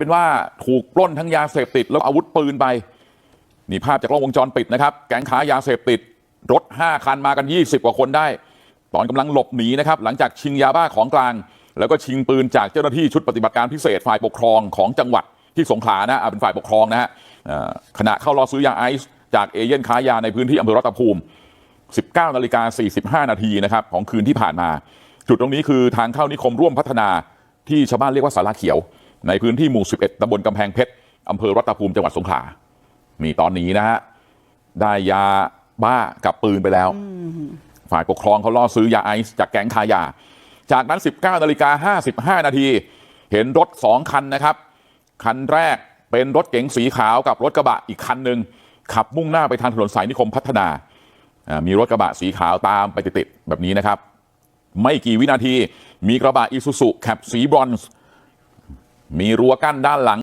เป็นว่าถูกปล้นทั้งยาเสพติดแล้วอาวุธปืนไปนี่ภาพจากกล้องวงจรปิดนะครับแก๊งค้ายาเสพติดรถ5คันมากัน20กว่าคนได้ ตอนกำลังหลบหนีนะครับหลังจากชิงยาบ้าของกลาง แล้วก็ชิงปืนจากเจ้าหน้าที่ชุดปฏิบัติการพิเศษฝ่ายปกครองของจังหวัดที่สงขลานะเป็นฝ่ายปกครองนะฮะขณะเข้ารอซื้อยาไอซ์จากเอเย่นค้ายาในพื้นที่อำเภอรัตภูมิ 19นาฬิกา45 นาทีนะครับของคืนที่ผ่านมา จุดตรงนี้คือทางเข้านิคมร่วมพัฒนาที่ชาวบ้านเรียกว่าสาราเขียว ในพื้นที่หมู่11ตำบลกำแพงเพชรอำเภอรัตภูมิจังหวัดสงขลามีตอนนี้นะฮะได้ยาบ้ากับปืนไปแล้ว ฝ่ายปกครองเขาล่อซื้อยาไอซ์จากแก๊งค้ายา จากนั้น 19นาฬิกา55นาทีเห็นรถสองคันนะครับ คันแรกเป็นรถเก๋งสีขาวกับรถกระบะอีกคันหนึ่งขับมุ่งหน้าไปทางถนนสายนิคมพัฒนาอ่ามีรถกระบะสีขาวตามไปติดๆแบบนี้นะครับ ไม่กี่วินาทีมีกระบะอีซูซุแคปสีบรอนซ์ มีรั้วกั้นด้านหลัง